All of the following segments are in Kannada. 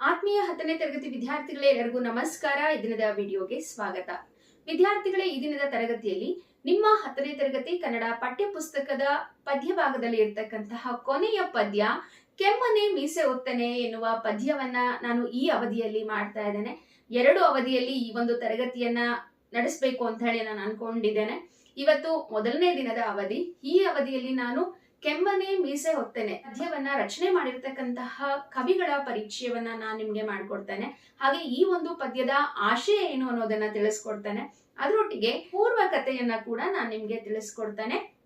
ಆತ್ಮೀಯ ಹತ್ತನೇ ತರಗತಿ ವಿದ್ಯಾರ್ಥಿಗಳೇ ಎಲ್ಲರಿಗೂ ನಮಸ್ಕಾರ. ಈ ದಿನದ ವಿಡಿಯೋಗೆ ಸ್ವಾಗತ. ವಿದ್ಯಾರ್ಥಿಗಳೇ, ಈ ದಿನದ ತರಗತಿಯಲ್ಲಿ ನಿಮ್ಮ ಹತ್ತನೇ ತರಗತಿ ಕನ್ನಡ ಪಠ್ಯಪುಸ್ತಕದ ಪದ್ಯಭಾಗದಲ್ಲಿ ಪದ್ಯ ಭಾಗದಲ್ಲಿ ಇರ್ತಕ್ಕಂತಹ ಕೊನೆಯ ಪದ್ಯ, ಕೆಮ್ಮನೆ ಮೀಸೆ ಒತ್ತನೆ ಎನ್ನುವ ಪದ್ಯವನ್ನ ನಾನು ಈ ಅವಧಿಯಲ್ಲಿ ಮಾಡ್ತಾ ಇದ್ದೇನೆ. ಎರಡು ಅವಧಿಯಲ್ಲಿ ಈ ಒಂದು ತರಗತಿಯನ್ನ ನಡೆಸಬೇಕು ಅಂತ ಹೇಳಿ ನಾನು ಅನ್ಕೊಂಡಿದ್ದೇನೆ. ಇವತ್ತು ಮೊದಲನೇ ದಿನದ ಅವಧಿ. ಈ ಅವಧಿಯಲ್ಲಿ ನಾನು ಕೆಮ್ಮನೆ ಮೀಸೆ ಹೊತ್ತೇನೆ ಪದ್ಯವನ್ನ ರಚನೆ ಮಾಡಿರ್ತಕ್ಕಂತಹ ಕವಿಗಳ ಪರಿಚಯವನ್ನ ನಾನು ನಿಮ್ಗೆ ಮಾಡ್ಕೊಡ್ತೇನೆ. ಹಾಗೆ ಈ ಒಂದು ಪದ್ಯದ ಆಶಯ ಏನು ಅನ್ನೋದನ್ನ ತಿಳಿಸ್ಕೊಡ್ತೇನೆ. ಅದರೊಟ್ಟಿಗೆ ಪೂರ್ವ ಕಥೆಯನ್ನ ಕೂಡ ನಾನು ನಿಮ್ಗೆ ತಿಳಿಸ್ಕೊಡ್ತೇನೆ.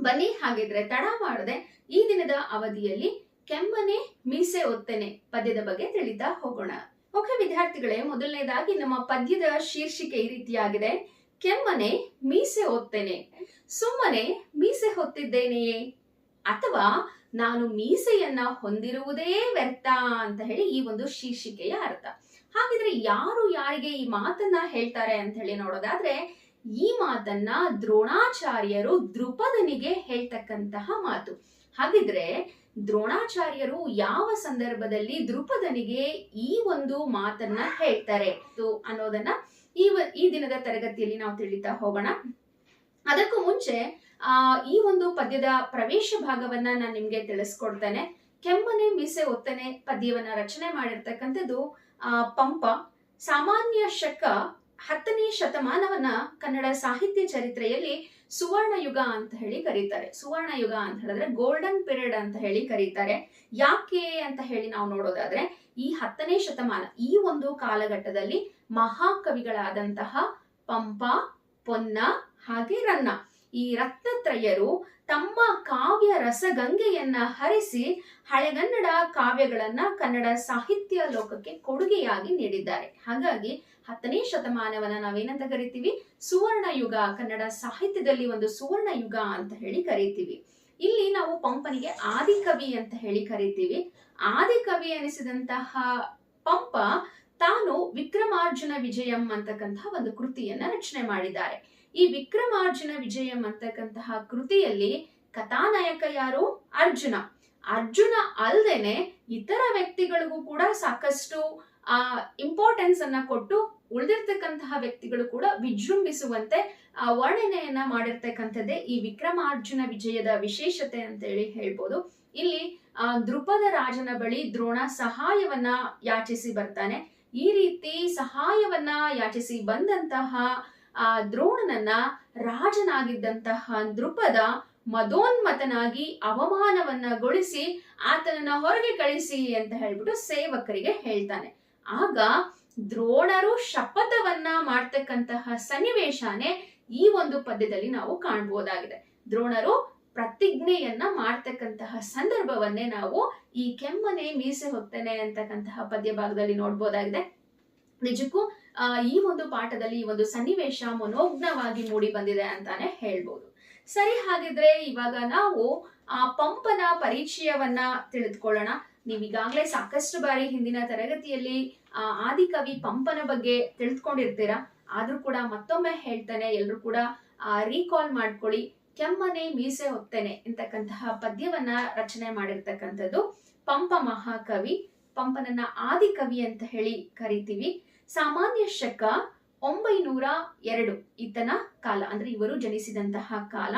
ಬನ್ನಿ, ಹಾಗಿದ್ರೆ ತಡ ಮಾಡದೆ ಈ ದಿನದ ಅವಧಿಯಲ್ಲಿ ಕೆಮ್ಮನೆ ಮೀಸೆ ಒತ್ತೇನೆ ಪದ್ಯದ ಬಗ್ಗೆ ತಿಳಿತಾ ಹೋಗೋಣ. ಓಕೆ ವಿದ್ಯಾರ್ಥಿಗಳೇ, ಮೊದಲನೇದಾಗಿ ನಮ್ಮ ಪದ್ಯದ ಶೀರ್ಷಿಕೆ ಈ ರೀತಿಯಾಗಿದೆ. ಕೆಮ್ಮನೆ ಮೀಸೆ ಓದ್ತೇನೆ ಸುಮ್ಮನೆ ಮೀಸೆ ಹೊತ್ತಿದ್ದೇನೆಯೇ? ಅಥವಾ ನಾನು ಮೀಸೆಯನ್ನ ಹೊಂದಿರುವುದೇ ವ್ಯರ್ಥ ಅಂತ ಹೇಳಿ ಈ ಒಂದು ಶೀರ್ಷಿಕೆಯ ಅರ್ಥ. ಹಾಗಿದ್ರೆ ಯಾರು ಯಾರಿಗೆ ಈ ಮಾತನ್ನ ಹೇಳ್ತಾರೆ ಅಂತ ಹೇಳಿ ನೋಡೋದಾದ್ರೆ, ಈ ಮಾತನ್ನ ದ್ರೋಣಾಚಾರ್ಯರು ದೃಪದನಿಗೆ ಹೇಳ್ತಕ್ಕಂತಹ ಮಾತು. ಹಾಗಿದ್ರೆ ದ್ರೋಣಾಚಾರ್ಯರು ಯಾವ ಸಂದರ್ಭದಲ್ಲಿ ದೃಪದನಿಗೆ ಈ ಒಂದು ಮಾತನ್ನ ಹೇಳ್ತಾರೆ ಅನ್ನೋದನ್ನ ಈ ಈ ದಿನದ ತರಗತಿಯಲ್ಲಿ ನಾವು ತಿಳಿತಾ ಹೋಗೋಣ. ಅದಕ್ಕೂ ಮುಂಚೆ, ಆ, ಈ ಒಂದು ಪದ್ಯದ ಪ್ರವೇಶ ಭಾಗವನ್ನ ನಾನು ನಿಮ್ಗೆ ತಿಳಿಸ್ಕೊಡ್ತೇನೆ. ಕೆಮ್ಮನೆ, ಮೀಸೆ, ಒತ್ತನೆ ಪದ್ಯವನ್ನ ರಚನೆ ಮಾಡಿರ್ತಕ್ಕಂಥದ್ದು, ಆ, ಪಂಪ. ಸಾಮಾನ್ಯ ಶಕ ಹತ್ತನೇ ಶತಮಾನವನ್ನ ಕನ್ನಡ ಸಾಹಿತ್ಯ ಚರಿತ್ರೆಯಲ್ಲಿ ಸುವರ್ಣ ಯುಗ ಅಂತ ಹೇಳಿ ಕರೀತಾರೆ. ಸುವರ್ಣ ಯುಗ ಅಂತ ಹೇಳಿದ್ರೆ ಗೋಲ್ಡನ್ ಪೀರಿಯಡ್ ಅಂತ ಹೇಳಿ ಕರೀತಾರೆ. ಯಾಕೆ ಅಂತ ಹೇಳಿ ನಾವು ನೋಡೋದಾದ್ರೆ, ಈ ಹತ್ತನೇ ಶತಮಾನ, ಈ ಒಂದು ಕಾಲಘಟ್ಟದಲ್ಲಿ ಮಹಾಕವಿಗಳಾದಂತಹ ಪಂಪ, ಪೊನ್ನ ಹಾಗೆ ರನ್ನ ಈ ರತ್ನತ್ರಯರು ತಮ್ಮ ಕಾವ್ಯ ರಸಗಂಗೆಯನ್ನ ಹರಿಸಿ ಹಳೆಗನ್ನಡ ಕಾವ್ಯಗಳನ್ನ ಕನ್ನಡ ಸಾಹಿತ್ಯ ಲೋಕಕ್ಕೆ ಕೊಡುಗೆಯಾಗಿ ನೀಡಿದ್ದಾರೆ. ಹಾಗಾಗಿ ಹತ್ತನೇ ಶತಮಾನವನ್ನ ನಾವೇನಂತ ಕರಿತೀವಿ? ಸುವರ್ಣ ಯುಗ, ಕನ್ನಡ ಸಾಹಿತ್ಯದಲ್ಲಿ ಒಂದು ಸುವರ್ಣ ಯುಗ ಅಂತ ಹೇಳಿ ಕರಿತೀವಿ. ಇಲ್ಲಿ ನಾವು ಪಂಪನಿಗೆ ಆದಿಕವಿ ಅಂತ ಹೇಳಿ ಕರಿತೀವಿ. ಆದಿಕವಿ ಅನಿಸಿದಂತಹ ಪಂಪ ತಾನು ವಿಕ್ರಮಾರ್ಜುನ ವಿಜಯಂ ಅಂತಕ್ಕಂತಹ ಒಂದು ಕೃತಿಯನ್ನ ರಚನೆ ಮಾಡಿದ್ದಾರೆ. ಈ ವಿಕ್ರಮಾರ್ಜುನ ವಿಜಯಂ ಅಂತಕ್ಕಂತಹ ಕೃತಿಯಲ್ಲಿ ಕಥಾನಾಯಕ ಯಾರು? ಅರ್ಜುನ. ಅರ್ಜುನ ಅಲ್ದೇನೆ ಇತರ ವ್ಯಕ್ತಿಗಳಿಗೂ ಕೂಡ ಸಾಕಷ್ಟು, ಆ ಇಂಪಾರ್ಟೆನ್ಸ್ ಅನ್ನ ಕೊಟ್ಟು ಉಳಿದಿರ್ತಕ್ಕಂತಹ ವ್ಯಕ್ತಿಗಳು ಕೂಡ ವಿಜೃಂಭಿಸುವಂತೆ, ಆ, ವರ್ಣನೆಯನ್ನ ಮಾಡಿರ್ತಕ್ಕಂಥದ್ದೇ ಈ ವಿಕ್ರಮಾರ್ಜುನ ವಿಜಯದ ವಿಶೇಷತೆ ಅಂತ ಹೇಳಿ ಹೇಳ್ಬೋದು. ಇಲ್ಲಿ, ಆ ದೃಪದ ರಾಜನ ಬಳಿ ದ್ರೋಣ ಸಹಾಯವನ್ನ ಯಾಚಿಸಿ ಬರ್ತಾನೆ. ಈ ರೀತಿ ಸಹಾಯವನ್ನ ಯಾಚಿಸಿ ಬಂದಂತಹ ಆ ದ್ರೋಣನನ್ನ ರಾಜನಾಗಿದ್ದಂತಹ ದೃಪದ ಮದೋನ್ಮತನಾಗಿ ಅವಮಾನವನ್ನಗೊಳಿಸಿ ಆತನನ್ನ ಹೊರಗೆ ಕಳಿಸಿ ಅಂತ ಹೇಳ್ಬಿಟ್ಟು ಸೇವಕರಿಗೆ ಹೇಳ್ತಾನೆ. ಆಗ ದ್ರೋಣರು ಶಪಥವನ್ನ ಮಾಡ್ತಕ್ಕಂತಹ ಸನ್ನಿವೇಶನೇ ಈ ಒಂದು ಪದ್ಯದಲ್ಲಿ ನಾವು ಕಾಣಬಹುದಾಗಿದೆ ದ್ರೋಣರು ಪ್ರತಿಜ್ಞೆಯನ್ನ ಮಾಡ್ತಕ್ಕಂತಹ ಸಂದರ್ಭವನ್ನೇ ನಾವು ಈ ಕೆಮ್ಮನೆ ಮೀಸೆ ಹೋಗ್ತೇನೆ ಅಂತಕ್ಕಂತಹ ಪದ್ಯ ಭಾಗದಲ್ಲಿ ನೋಡ್ಬೋದಾಗಿದೆ. ನಿಜಕ್ಕೂ ಈ ಒಂದು ಪಾಠದಲ್ಲಿ ಈ ಒಂದು ಸನ್ನಿವೇಶ ಮನೋಜ್ಞವಾಗಿ ಮೂಡಿ ಬಂದಿದೆ ಅಂತಾನೆ ಹೇಳ್ಬೋದು. ಸರಿ, ಹಾಗಿದ್ರೆ ಇವಾಗ ನಾವು ಆ ಪಂಪನ ಪರಿಚಯವನ್ನ ತಿಳಿದುಕೊಳ್ಳೋಣ. ನೀವು ಈಗಾಗಲೇ ಸಾಕಷ್ಟು ಬಾರಿ ಹಿಂದಿನ ತರಗತಿಯಲ್ಲಿ, ಆ, ಆದಿಕವಿ ಪಂಪನ ಬಗ್ಗೆ ತಿಳಿದುಕೊಂಡಿರ್ತೀರಾ ಆದ್ರೂ ಕೂಡ ಮತ್ತೊಮ್ಮೆ ಹೇಳ್ತಾನೆ, ಎಲ್ರು ಕೂಡ ರೀಕಾಲ್ ಮಾಡ್ಕೊಳ್ಳಿ. ಕೆಮ್ಮನೆ ಮೀಸೆ ಹೊತ್ತೇನೆ ಅಂತಕ್ಕಂತಹ ಪದ್ಯವನ್ನ ರಚನೆ ಮಾಡಿರ್ತಕ್ಕಂಥದ್ದು ಪಂಪ ಮಹಾಕವಿ. ಪಂಪನನ್ನ ಆದಿಕವಿ ಅಂತ ಹೇಳಿ ಕರಿತೀವಿ. ಸಾಮಾನ್ಯ ಶಕ ಒಂಬೈನೂರ ಎರಡು. ಈತನ ಕಾಲ, ಅಂದ್ರೆ ಇವರು ಜನಿಸಿದಂತಹ ಕಾಲ.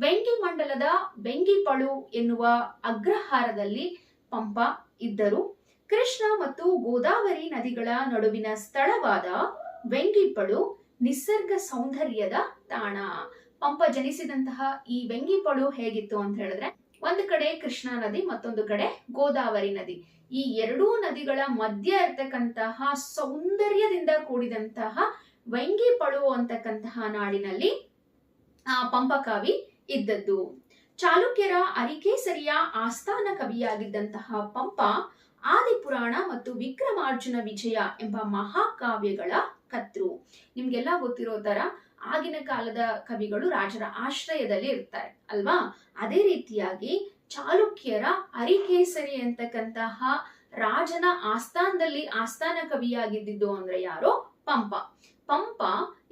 ವೆಂಗಿ ಮಂಡಲದ ವೆಂಗಿಪಳು ಎನ್ನುವ ಅಗ್ರಹಾರದಲ್ಲಿ ಪಂಪ ಇದ್ದರು. ಕೃಷ್ಣ ಮತ್ತು ಗೋದಾವರಿ ನದಿಗಳ ನಡುವಿನ ಸ್ಥಳವಾದ ವೆಂಗಿಪಳು ನಿಸರ್ಗ ಸೌಂದರ್ಯದ ತಾಣ. ಪಂಪ ಜನಿಸಿದಂತಹ ಈ ವೆಂಗಿಪಳು ಹೇಗಿತ್ತು ಅಂತ ಹೇಳಿದ್ರೆ ಒಂದು ಕಡೆ ಕೃಷ್ಣಾ ನದಿ, ಮತ್ತೊಂದು ಕಡೆ ಗೋದಾವರಿ ನದಿ. ಈ ಎರಡೂ ನದಿಗಳ ಮಧ್ಯ ಇರ್ತಕ್ಕಂತಹ ಸೌಂದರ್ಯದಿಂದ ಕೂಡಿದಂತಹ ವೆಂಗಿಪಳು ಅಂತಕ್ಕಂತಹ ನಾಡಿನಲ್ಲಿ ಆ ಪಂಪಕಾವಿ ಇದ್ದದ್ದು. ಚಾಲುಕ್ಯರ ಅರಿಕೇಸರಿಯ ಆಸ್ಥಾನ ಕವಿಯಾಗಿದ್ದಂತಹ ಪಂಪ, ಆದಿಪುರಾಣ ಮತ್ತು ವಿಕ್ರಮಾರ್ಜುನ ವಿಜಯ ಎಂಬ ಮಹಾಕಾವ್ಯಗಳ ಕತ್ರು ನಿಮ್ಗೆಲ್ಲ ಗೊತ್ತಿರೋ ತರ ಆಗಿನ ಕಾಲದ ಕವಿಗಳು ರಾಜರ ಆಶ್ರಯದಲ್ಲಿ ಇರ್ತಾರೆ, ಅಲ್ವಾ? ಅದೇ ರೀತಿಯಾಗಿ ಚಾಲುಕ್ಯರ ಅರಿಕೇಸರಿ ಅಂತಕ್ಕಂತಹ ರಾಜನ ಆಸ್ಥಾನದಲ್ಲಿ ಆಸ್ಥಾನ ಕವಿಯಾಗಿದ್ದಿದ್ದು ಅಂದ್ರೆ ಯಾರೋ? ಪಂಪ. ಪಂಪ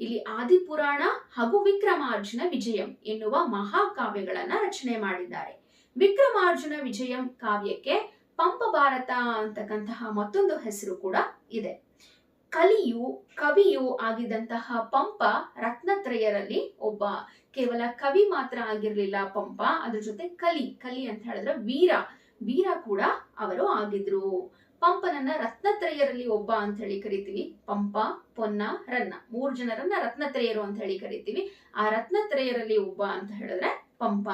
ಇಲ್ಲಿ ಆದಿಪುರಾಣ ಹಾಗೂ ವಿಕ್ರಮಾರ್ಜುನ ವಿಜಯಂ ಎನ್ನುವ ಮಹಾಕಾವ್ಯಗಳನ್ನ ರಚನೆ ಮಾಡಿದ್ದಾರೆ. ವಿಕ್ರಮಾರ್ಜುನ ವಿಜಯಂ ಕಾವ್ಯಕ್ಕೆ ಪಂಪ ಭಾರತ ಅಂತಕ್ಕಂತಹ ಮತ್ತೊಂದು ಹೆಸರು ಕೂಡ ಇದೆ. ಕಲಿಯು, ಕವಿಯು ಆಗಿದ್ದಂತಹ ಪಂಪ ರತ್ನತ್ರಯರಲ್ಲಿ ಒಬ್ಬ. ಕೇವಲ ಕವಿ ಮಾತ್ರ ಆಗಿರ್ಲಿಲ್ಲ ಪಂಪ, ಅದ್ರ ಜೊತೆ ಕಲಿ ಕಲಿ ಅಂತ ಹೇಳಿದ್ರೆ ವೀರ. ವೀರ ಕೂಡ ಅವರು ಆಗಿದ್ರು. ಪಂಪನನ್ನ ರತ್ನತ್ರಯರಲ್ಲಿ ಒಬ್ಬ ಅಂತ ಹೇಳಿ ಕರಿತೀವಿ. ಪಂಪ, ಪೊನ್ನ, ರನ್ನ. ಮೂರ್ ಜನರನ್ನ ರತ್ನತ್ರಯರು ಅಂತ ಹೇಳಿ ಕರಿತೀವಿ. ಆ ರತ್ನತ್ರಯರಲ್ಲಿ ಒಬ್ಬ ಅಂತ ಹೇಳಿದ್ರೆ ಪಂಪ.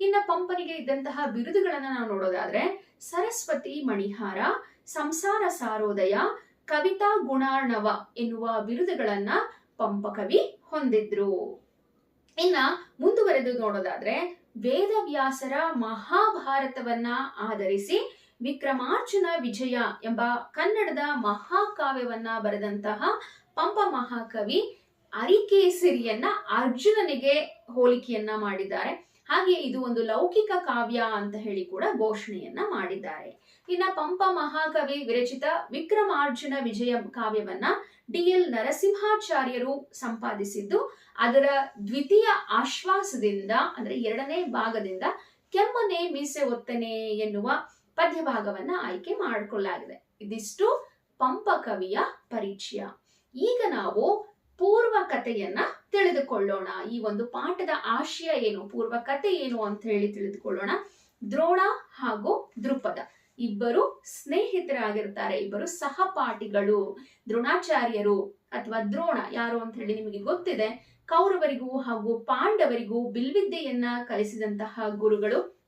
ಇನ್ನ ಪಂಪನಿಗೆ ಇದ್ದಂತಹ ಬಿರುದುಗಳನ್ನ ನಾವು ನೋಡೋದಾದ್ರೆ, ಸರಸ್ವತಿ ಮಣಿಹಾರ, ಸಂಸಾರ ಸಾರೋದಯ ಕವಿತಾ ಗುಣಾರ್ಣವ ಎನ್ನುವ ಬಿರುದುಗಳನ್ನ ಪಂಪ ಕವಿ ಹೊಂದಿದ್ರು. ಇನ್ನ ಮುಂದುವರೆದು ನೋಡೋದಾದ್ರೆ ವೇದವ್ಯಾಸರ ಮಹಾಭಾರತವನ್ನ ಆಧರಿಸಿ ವಿಕ್ರಮಾರ್ಜುನ ವಿಜಯ ಎಂಬ ಕನ್ನಡದ ಮಹಾಕಾವ್ಯವನ್ನ ಬರೆದಂತಹ ಪಂಪ ಮಹಾಕವಿ ಅರಿಕೇಸರಿಯನ್ನ ಅರ್ಜುನನಿಗೆ ಹೋಲಿಕೆಯನ್ನ ಮಾಡಿದ್ದಾರೆ. ಹಾಗೆ ಇದು ಒಂದು ಲೌಕಿಕ ಕಾವ್ಯ ಅಂತ ಹೇಳಿ ಕೂಡ ಘೋಷಣೆಯನ್ನ ಮಾಡಿದ್ದಾರೆ. ಇನ್ನ ಪಂಪ ಮಹಾಕವಿ ವಿರಚಿತ ವಿಕ್ರಮಾರ್ಜುನ ವಿಜಯ ಕಾವ್ಯವನ್ನ ಡಿ ಎಲ್ ನರಸಿಂಹಾಚಾರ್ಯರು ಸಂಪಾದಿಸಿದ್ದು, ಅದರ ದ್ವಿತೀಯ ಆಶ್ವಾಸದಿಂದ, ಅಂದ್ರೆ ಎರಡನೇ ಭಾಗದಿಂದ ಕೆಮ್ಮನೆ ಮೀಸೆ ಒತ್ತನೆ ಎನ್ನುವ ಪದ್ಯ ಭಾಗವನ್ನ ಆಯ್ಕೆ ಮಾಡಿಕೊಳ್ಳಲಾಗಿದೆ. ಇದಿಷ್ಟು ಪಂಪ ಕವಿಯ ಪರಿಚಯ. ಈಗ ನಾವು ಪೂರ್ವ ಕಥೆಯನ್ನ ತಿಳಿದುಕೊಳ್ಳೋಣ. ಈ ಒಂದು ಪಾಠದ ಆಶಯ ಏನು, ಪೂರ್ವ ಕಥೆ ಏನು ಅಂತ ಹೇಳಿ ತಿಳಿದುಕೊಳ್ಳೋಣ. ದ್ರೋಣ ಹಾಗೂ ದೃಪದ. ಇಬ್ಬರು ಸ್ನೇಹಿತರಾಗಿರ್ತಾರೆ, ಇಬ್ಬರು ಸಹಪಾಠಿಗಳು, ದ್ರೋಣಾಚಾರ್ಯರು ಅಥವಾ ದ್ರೋಣ ಯಾರು ಅಂತ ಹೇಳಿ ನಿಮಗೆ ಗೊತ್ತಿದೆ. ಕೌರವರಿಗೂ ಹಾಗೂ ಪಾಂಡವರಿಗೂ ಬಿಲ್ವಿದ್ಯೆಯನ್ನ ಕಲಿಸಿದಂತಹ ಗುರುಗಳು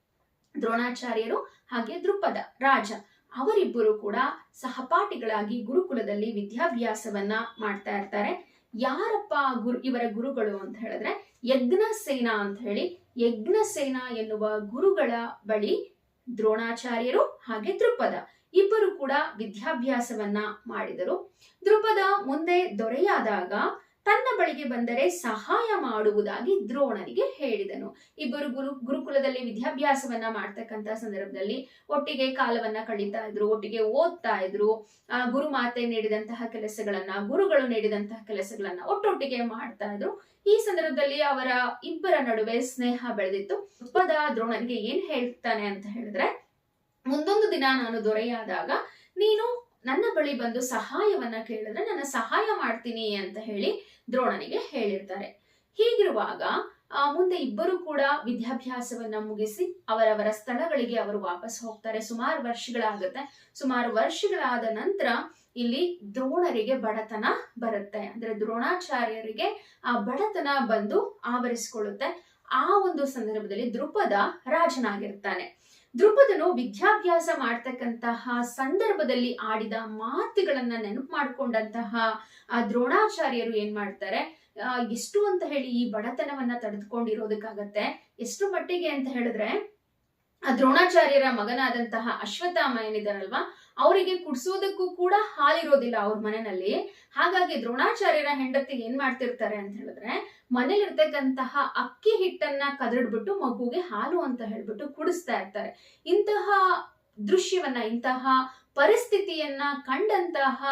ದ್ರೋಣಾಚಾರ್ಯರು ಹಾಗೆ ದೃಪದ ರಾಜ. ಅವರಿಬ್ಬರು ಕೂಡ ಸಹಪಾಠಿಗಳಾಗಿ ಗುರುಕುಲದಲ್ಲಿ ವಿದ್ಯಾಭ್ಯಾಸವನ್ನ ಮಾಡ್ತಾ ಇರ್ತಾರೆ. ಯಾರಪ್ಪ ಗುರು, ಇವರ ಗುರುಗಳು ಅಂತ ಹೇಳಿದ್ರೆ ಯಜ್ಞಸೇನ ಅಂತ ಹೇಳಿ. ಯಜ್ಞಸೇನ ಎನ್ನುವ ಗುರುಗಳ ಬಳಿ ದ್ರೋಣಾಚಾರ್ಯರು ಹಾಗೆ ದೃಪದ. ಇಬ್ಬರು ಕೂಡ ವಿದ್ಯಾಭ್ಯಾಸವನ್ನ ಮಾಡಿದರು. ದೃಪದ ಮುಂದೆ ದೊರೆಯಾದಾಗ ತನ್ನ ಬಳಿಗೆ ಬಂದರೆ ಸಹಾಯ ಮಾಡುವುದಾಗಿ ದ್ರೋಣನಿಗೆ ಹೇಳಿದನು. ಇಬ್ಬರು ಗುರು, ಗುರುಕುಲದಲ್ಲಿ ವಿದ್ಯಾಭ್ಯಾಸವನ್ನ ಮಾಡ್ತಕ್ಕಂತ ಸಂದರ್ಭದಲ್ಲಿ ಒಟ್ಟಿಗೆ ಕಾಲವನ್ನ ಕಳೀತಾ ಇದ್ರು, ಒಟ್ಟಿಗೆ ಓದ್ತಾ ಇದ್ರು. ಆ ಗುರು ಮಾತೆ ನೀಡಿದಂತಹ ಕೆಲಸಗಳನ್ನ, ಗುರುಗಳು ನೀಡಿದಂತಹ ಕೆಲಸಗಳನ್ನ ಒಟ್ಟೊಟ್ಟಿಗೆ ಮಾಡ್ತಾ ಇದ್ರು. ಈ ಸಂದರ್ಭದಲ್ಲಿ ಅವರ ಇಬ್ಬರ ನಡುವೆ ಸ್ನೇಹ ಬೆಳೆದಿತ್ತು. ಪದ ದ್ರೋಣನಿಗೆ ಏನ್ ಹೇಳ್ತಾನೆ ಅಂತ ಹೇಳಿದ್ರೆ, ಮುಂದೊಂದು ದಿನ ನಾನು ದೊರೆಯಾದಾಗ ನೀನು ನನ್ನ ಬಳಿ ಬಂದು ಸಹಾಯವನ್ನ ಕೇಳಿದ್ರೆ ನನ್ನ ಸಹಾಯ ಮಾಡ್ತೀನಿ ಅಂತ ಹೇಳಿ ದ್ರೋಣನಿಗೆ ಹೇಳಿರ್ತಾರೆ. ಹೀಗಿರುವಾಗ ಮುಂದೆ ಇಬ್ಬರು ಕೂಡ ವಿದ್ಯಾಭ್ಯಾಸವನ್ನ ಮುಗಿಸಿ ಅವರವರ ಸ್ಥಳಗಳಿಗೆ ಅವರು ವಾಪಸ್ ಹೋಗ್ತಾರೆ. ಸುಮಾರು ವರ್ಷಗಳಾಗುತ್ತೆ. ಸುಮಾರು ವರ್ಷಗಳಾದ ನಂತರ ಇಲ್ಲಿ ದ್ರೋಣರಿಗೆ ಬಡತನ ಬರುತ್ತೆ. ಅಂದ್ರೆ ದ್ರೋಣಾಚಾರ್ಯರಿಗೆ ಆ ಬಡತನ ಬಂದು ಆವರಿಸಿಕೊಳ್ಳುತ್ತೆ. ಆ ಒಂದು ಸಂದರ್ಭದಲ್ಲಿ ದೃಪದ ರಾಜನಾಗಿರ್ತಾನೆ. ದೃಪದನು ವಿದ್ಯಾಭ್ಯಾಸ ಮಾಡ್ತಕ್ಕಂತಹ ಸಂದರ್ಭದಲ್ಲಿ ಆಡಿದ ಮಾತುಗಳನ್ನ ನೆನಪು ಮಾಡಿಕೊಂಡಂತಹ ಆ ದ್ರೋಣಾಚಾರ್ಯರು ಏನ್ ಮಾಡ್ತಾರೆ? ಎಷ್ಟು ಅಂತ ಹೇಳಿ ಈ ಬಡತನವನ್ನ ತಡೆದುಕೊಂಡಿರೋದಕ್ಕಾಗತ್ತೆ? ಎಷ್ಟು ಮಟ್ಟಿಗೆ ಅಂತ ಹೇಳಿದ್ರೆ ದ್ರೋಣಾಚಾರ್ಯರ ಮಗನಾದಂತಹ ಅಶ್ವತ್ಥಾಮ ಏನಿದಾರಲ್ವಾ, ಅವರಿಗೆ ಕುಡ್ಸೋದಕ್ಕೂ ಕೂಡ ಹಾಲಿರೋದಿಲ್ಲ ಅವ್ರ ಮನೆಯಲ್ಲಿ. ಹಾಗಾಗಿ ದ್ರೋಣಾಚಾರ್ಯರ ಹೆಂಡತಿ ಏನ್ ಮಾಡ್ತಿರ್ತಾರೆ ಅಂತ ಹೇಳಿದ್ರೆ, ಮನೇಲಿರ್ತಕ್ಕಂತಹ ಅಕ್ಕಿ ಹಿಟ್ಟನ್ನ ಕದಡ್ಬಿಟ್ಟು ಮಗುಗೆ ಹಾಲು ಅಂತ ಹೇಳ್ಬಿಟ್ಟು ಕುಡಿಸ್ತಾ ಇರ್ತಾರೆ. ಇಂತಹ ದೃಶ್ಯವನ್ನ, ಇಂತಹ ಪರಿಸ್ಥಿತಿಯನ್ನ ಕಂಡಂತಹ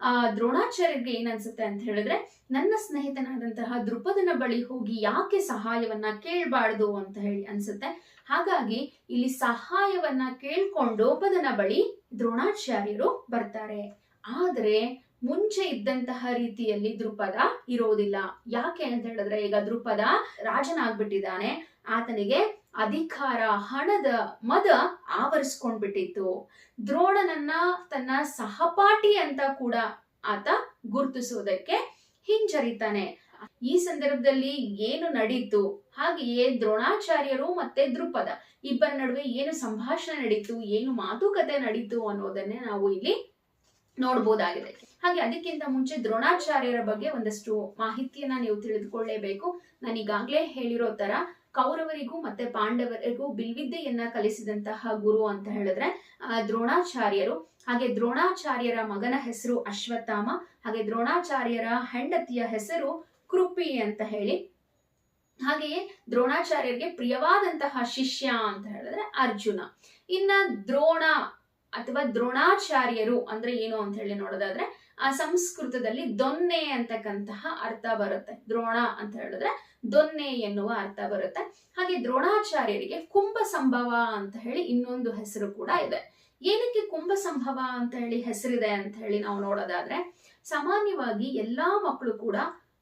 ಆ, ದ್ರೋಣಾಚಾರ್ಯರಿಗೆ ಏನನ್ಸುತ್ತೆ ಅಂತ ಹೇಳಿದ್ರೆ, ನನ್ನ ಸ್ನೇಹಿತನಾದಂತಹ ದೃಪದನ ಬಳಿ ಹೋಗಿ ಯಾಕೆ ಸಹಾಯವನ್ನ ಕೇಳಬಾರ್ದು ಅಂತ ಹೇಳಿ ಅನ್ಸುತ್ತೆ. ಹಾಗಾಗಿ ಇಲ್ಲಿ ಸಹಾಯವನ್ನ ಕೇಳ್ಕೊಂಡು ಪದನ ಬಳಿ ದ್ರೋಣಾಚಾರ್ಯರು ಬರ್ತಾರೆ. ಆದ್ರೆ ಮುಂಚೆ ಇದ್ದಂತಹ ರೀತಿಯಲ್ಲಿ ದೃಪದ ಇರೋದಿಲ್ಲ. ಯಾಕೆ ಅಂತ ಹೇಳಿದ್ರೆ ಈಗ ದೃಪದ ರಾಜನಾಗ್ಬಿಟ್ಟಿದ್ದಾನೆ. ಆತನಿಗೆ ಅಧಿಕಾರ, ಹಣದ ಮದ ಆವರಿಸ್ಕೊಂಡ್ಬಿಟ್ಟಿತ್ತು. ದ್ರೋಣನನ್ನ ತನ್ನ ಸಹಪಾಠಿ ಅಂತ ಕೂಡ ಆತ ಗುರುತಿಸೋದಕ್ಕೆ ಹಿಂಜರಿತಾನೆ. ಈ ಸಂದರ್ಭದಲ್ಲಿ ಏನು ನಡೀತು? ಹಾಗೆಯೇ ದ್ರೋಣಾಚಾರ್ಯರು ಮತ್ತೆ ದೃಪದ ಇಬ್ಬರ ನಡುವೆ ಏನು ಸಂಭಾಷಣೆ ನಡೀತು? ಏನು ಮಾತುಕತೆ ನಡೀತು ಅನ್ನೋದನ್ನೇ ನಾವು ಇಲ್ಲಿ ನೋಡ್ಬೋದಾಗಿದೆ. ಹಾಗೆ ಅದಕ್ಕಿಂತ ಮುಂಚೆ ದ್ರೋಣಾಚಾರ್ಯರ ಬಗ್ಗೆ ಒಂದಷ್ಟು ಮಾಹಿತಿಯನ್ನ ನೀವು ತಿಳಿದುಕೊಳ್ಳೇಬೇಕು. ನಾನು ಈಗಾಗ್ಲೇ ಹೇಳಿರೋ ತರ ಕೌರವರಿಗೂ ಮತ್ತೆ ಪಾಂಡವರಿಗೂ ಬಿಲ್ವಿದ್ಯೆಯನ್ನ ಕಲಿಸಿದಂತಹ ಗುರು ಅಂತ ಹೇಳಿದ್ರೆ ದ್ರೋಣಾಚಾರ್ಯರು. ಹಾಗೆ ದ್ರೋಣಾಚಾರ್ಯರ ಮಗನ ಹೆಸರು ಅಶ್ವತ್ಥಾಮ, ಹಾಗೆ ದ್ರೋಣಾಚಾರ್ಯರ ಹೆಂಡತಿಯ ಹೆಸರು ಕೃಪಿ ಅಂತ ಹೇಳಿ. ಹಾಗೆಯೇ ದ್ರೋಣಾಚಾರ್ಯರಿಗೆ ಪ್ರಿಯವಾದಂತಹ ಶಿಷ್ಯ ಅಂತ ಹೇಳಿದ್ರೆ ಅರ್ಜುನ. ಇನ್ನ ದ್ರೋಣ ಅಥವಾ ದ್ರೋಣಾಚಾರ್ಯರು ಅಂದ್ರೆ ಏನು ಅಂತ ಹೇಳಿ ನೋಡೋದಾದ್ರೆ ಆ ಸಂಸ್ಕೃತದಲ್ಲಿ ದೊನ್ನೆ ಅಂತಕ್ಕಂತಹ ಅರ್ಥ ಬರುತ್ತೆ. ದ್ರೋಣ ಅಂತ ಹೇಳಿದ್ರೆ ದೊನ್ನೆ ಎನ್ನುವ ಅರ್ಥ ಬರುತ್ತೆ. ಹಾಗೆ ದ್ರೋಣಾಚಾರ್ಯರಿಗೆ ಕುಂಭ ಸಂಭವ ಅಂತ ಹೇಳಿ ಇನ್ನೊಂದು ಹೆಸರು ಕೂಡ ಇದೆ. ಏನಕ್ಕೆ ಕುಂಭ ಸಂಭವ ಅಂತ ಹೇಳಿ ಹೆಸರಿದೆ ಅಂತ ಹೇಳಿ ನಾವು ನೋಡೋದಾದ್ರೆ, ಸಾಮಾನ್ಯವಾಗಿ ಎಲ್ಲಾ ಮಕ್ಕಳು ಕೂಡ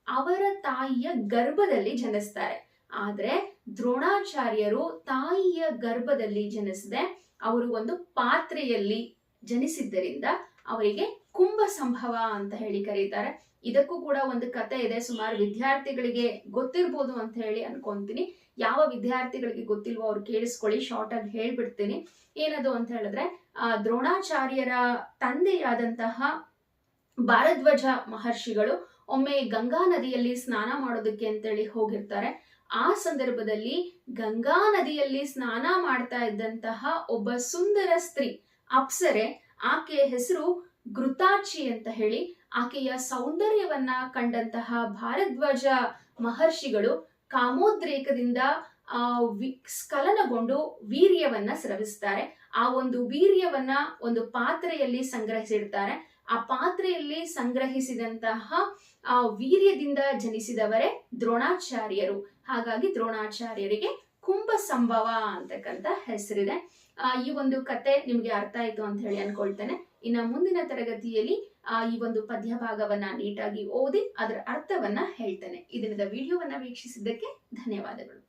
ಅವರ ತಾಯಿಯ ಗರ್ಭದಲ್ಲಿ ಜನಿಸ್ತಾರೆ. ಆದ್ರೆ ದ್ರೋಣಾಚಾರ್ಯರು ತಾಯಿಯ ಗರ್ಭದಲ್ಲಿ ಜನಿಸದೆ, ಅವರು ಒಂದು ಪಾತ್ರೆಯಲ್ಲಿ ಜನಿಸಿದ್ದರಿಂದ ಅವರಿಗೆ ಕುಂಭ ಸಂಭವ ಅಂತ ಹೇಳಿ ಕರೀತಾರೆ. ಇದಕ್ಕೂ ಕೂಡ ಒಂದು ಕತೆ ಇದೆ. ಸುಮಾರು ವಿದ್ಯಾರ್ಥಿಗಳಿಗೆ ಗೊತ್ತಿರ್ಬೋದು ಅಂತ ಹೇಳಿ ಅನ್ಕೊಂತೀನಿ. ಯಾವ ವಿದ್ಯಾರ್ಥಿಗಳಿಗೆ ಗೊತ್ತಿಲ್ವೋ ಅವ್ರು ಕೇಳಿಸ್ಕೊಳ್ಳಿ. ಶಾರ್ಟ್ ಆಗಿ ಹೇಳ್ಬಿಡ್ತೀನಿ. ಏನದು ಅಂತ ಹೇಳಿದ್ರೆ, ಆ, ದ್ರೋಣಾಚಾರ್ಯರ ತಂದೆಯಾದಂತಹ ಭಾರದ್ವಜ ಮಹರ್ಷಿಗಳು ಒಮ್ಮೆ ಗಂಗಾ ನದಿಯಲ್ಲಿ ಸ್ನಾನ ಮಾಡೋದಕ್ಕೆ ಅಂತೇಳಿ ಹೋಗಿರ್ತಾರೆ. ಆ ಸಂದರ್ಭದಲ್ಲಿ ಗಂಗಾ ನದಿಯಲ್ಲಿ ಸ್ನಾನ ಮಾಡ್ತಾ ಇದ್ದಂತಹ ಒಬ್ಬ ಸುಂದರ ಸ್ತ್ರೀ ಅಪ್ಸರೆ, ಆಕೆಯ ಹೆಸರು ಘೃತಾಚಿ ಅಂತ ಹೇಳಿ ಆಕೆಯ ಸೌಂದರ್ಯವನ್ನ ಕಂಡಂತಹ ಭಾರದ್ವಾಜ ಮಹರ್ಷಿಗಳು ಕಾಮೋದ್ರೇಕದಿಂದ ಆ ಸ್ಖಲನಗೊಂಡು ವೀರ್ಯವನ್ನ ಸ್ರವಿಸ್ತಾರೆ. ಆ ಒಂದು ವೀರ್ಯವನ್ನ ಒಂದು ಪಾತ್ರೆಯಲ್ಲಿ ಸಂಗ್ರಹಿಸಿಡ್ತಾರೆ. ಆ ಪಾತ್ರೆಯಲ್ಲಿ ಸಂಗ್ರಹಿಸಿದಂತಹ ಆ ವೀರ್ಯದಿಂದ ಜನಿಸಿದವರೇ ದ್ರೋಣಾಚಾರ್ಯರು. ಹಾಗಾಗಿ ದ್ರೋಣಾಚಾರ್ಯರಿಗೆ ಕುಂಭ ಸಂಭವ ಅಂತಕ್ಕಂತ ಹೆಸರಿದೆ. ಈ ಒಂದು ಕತೆ ನಿಮ್ಗೆ ಅರ್ಥ ಆಯ್ತು ಅಂತ ಹೇಳಿ ಅನ್ಕೊಳ್ತೇನೆ. ಇನ್ನ ಮುಂದಿನ ತರಗತಿಯಲ್ಲಿ, ಆ, ಈ ಒಂದು ಪದ್ಯ ಭಾಗವನ್ನ ನೀಟಾಗಿ ಓದಿ, ಅದರ ಅರ್ಥವನ್ನ ಹೇಳ್ತೇನೆ. ಇದರಿಂದ ವಿಡಿಯೋವನ್ನ ವೀಕ್ಷಿಸಿದ್ದಕ್ಕೆ ಧನ್ಯವಾದಗಳು.